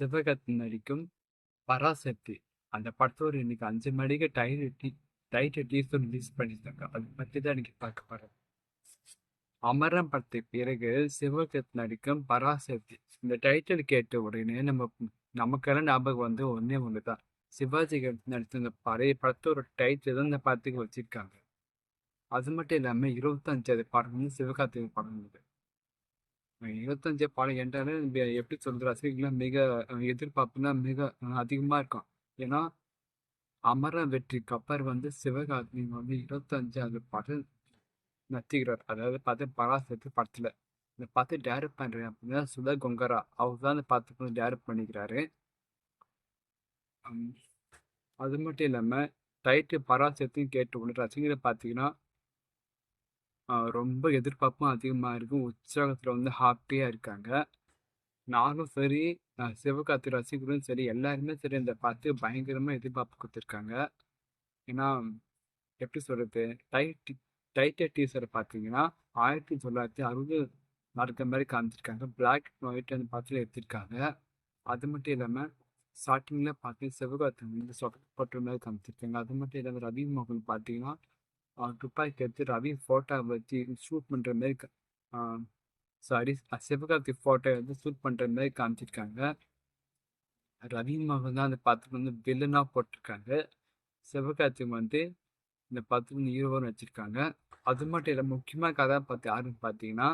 சிவகார்த்திகேயன் நடிக்கும் பராசக்தி. அந்த படத்தோட இன்னைக்கு அஞ்சு மணிக்கு எட்டி டைட்டு டீசர் ரிலீஸ் பண்ணியிருக்காங்க. அதை பற்றி தான் இன்னைக்கு பார்க்க போகிறேன் அமரம் படத்துக்கு பிறகு சிவகத் நடிக்கும் பராசக்தி. இந்த டைட்டில் கேட்ட உடனே நம்ம நமக்கெல்லாம் ஞாபகம் வந்து ஒன்றே ஒன்று தான் சிவாஜி நடித்த இந்த பழைய படத்தோட டைட்டில் தான் இந்த படத்துக்கு வச்சுருக்காங்க அது மட்டும் இல்லாமல் இருபத்தஞ்சாவது படம் வந்து சிவகார்த்திகேயன் படம் இது. இருபத்தஞ்சு பாடம் என்றாலே எப்படி சொல்றது ரசிகர்கள் மிக எதிர்பார்ப்புனா மிக அதிகமா இருக்கும். ஏன்னா அமர வெற்றிக்கு அப்புறம் வந்து சிவகார்த்திகேயன் வந்து 25வது படம் நத்திக்கிறார் அதாவது பார்த்து பராசக்தி படத்துல. இந்த பார்த்து டேரக்ட் பண்றேன் அப்படின்னா சுதா கொங்கரா. அவர் தான் பார்த்து படத்துக்கு வந்து பண்ணிக்கிறாரு. அது மட்டும் இல்லாம டைட்டு பராசக்தின்னு கேட்ட உடனே ரசிகரை பார்த்தீங்கன்னா ரொம்ப எதிர்பார்ப்பும் அதிகமாக இருக்கும் உற்சாகத்தில் வந்து ஹாப்பியாக இருக்காங்க. நானும் சரி, நான் சிவகார்த்திகேயன் ரசிகர்களும் சரி, எல்லாருமே சரி இந்த பார்த்து பயங்கரமாக எதிர்பார்ப்பு கொடுத்துருக்காங்க ஏன்னா எப்படி சொல்கிறது டைட்டி டைட்டர் டீசரை பார்த்தீங்கன்னா 1960 நடக்கிற மாதிரி காமிச்சிருக்காங்க. பிளாக் அண்ட் ஒயிட் அந்த பார்த்து எடுத்திருக்காங்க. அது மட்டும் இல்லாமல் ஸ்டார்டிங்கில் பார்த்தீங்கன்னா சிவகார்த்தி வந்து சொடக்கு மாதிரி காமிச்சிருக்காங்க. அது மட்டும் இல்லாமல் ரவி மோகன் பார்த்தீங்கன்னா, துப்பாக்கி எடுத்து ரவி ஃபோட்டோ வச்சு ஷூட் பண்ணுற மாரி சாரி சிவகார்த்தி ஃபோட்டோ எடுத்து ஷூட் பண்ணுற மாரி காமிச்சிருக்காங்க. ரவி மகன் தான் அந்த படத்துக்கு வந்து வில்லனாக போட்டிருக்காங்க. சிவகார்த்திகேயன் வந்து இந்த படத்துக்கு வந்து வச்சுருக்காங்க அது மட்டும் இல்லை முக்கியமாக கதாபாத்திரம் யாருன்னு பார்த்தீங்கன்னா,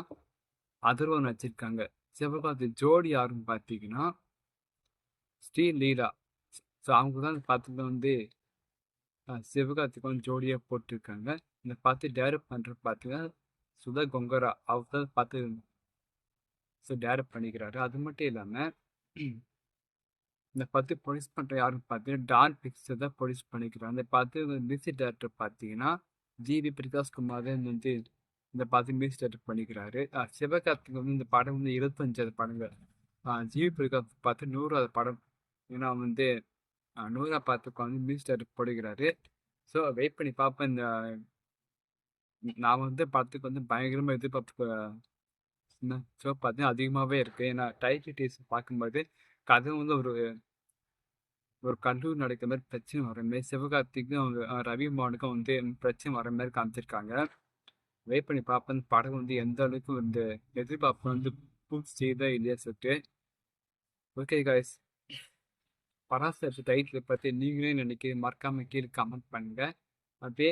அதர்வன் வச்சுருக்காங்க சிவகார்த்தி ஜோடி யாருன்னு பார்த்தீங்கன்னா, ஸ்ரீ லீலா ஸோ அவங்க தான் இந்த வந்து சிவகார்த்திகேயன் ஜோடியாக போட்டிருக்காங்க. இந்த பார்த்து டேரப் பண்ணுற பார்த்தீங்கன்னா, சுதா கொங்கரா. அவர் தான் பார்த்து ஸோ டேரப் பண்ணிக்கிறாரு. அது மட்டும் இல்லாமல் இந்த பார்த்து ப்ரொடியூஸ் பண்ணுற யாருன்னு பார்த்தீங்கன்னா, டான் பிக்சர்ஸ் தான் ப்ரொடியூஸ் பண்ணிக்கிறாங்க. அந்த பார்த்து மியூசிக் டேரக்டர் பார்த்தீங்கன்னா, ஜி.வி. பிரகாஷ் குமார் தான் வந்து இந்த பார்த்து மியூசிக் டேரக்டர் பண்ணிக்கிறாரு. அ சிவகார்த்திகேயன் வந்து இந்த படம் வந்து 25வது படங்க. அ ஜி.வி. பிரகாஷ் பார்த்து 100வது படம். ஏன்னா வந்து அ 100வது படத்துக்கு வந்து போடுகிறாரு. ஸோ வெயிட் பண்ணி பார்ப்பேன். இந்த நான் வந்து படத்துக்கு வந்து பயங்கரமாக எதிர்பார்ப்பு என்ன ஸோ பார்த்தீங்கன்னா அதிகமாகவே இருக்குது ஏன்னா டைட்டிஸ் பார்க்கும்போது கதை வந்து ஒரு ஒரு கல்லூரி நடக்கிற மாதிரி பிரச்சனை வர மாரி சிவகார்த்திக்கும் அவங்க ரவி மோகனுக்கும் வந்து பிரச்சனை வர மாதிரி காமிச்சிருக்காங்க. வெயிட் பண்ணி பார்ப்பேன். படம் வந்து எந்த அளவுக்கு வந்து எதிர்பார்ப்பு வந்து பூர்த்தி செய்தா இல்லையா சொல்லிட்டு. Okay guys. பராசக்தி டைட்டில் பற்றி நீங்களே நினைக்கிறீங்க மறக்காமல் கீழே கமெண்ட் பண்ணுங்கள் அப்படியே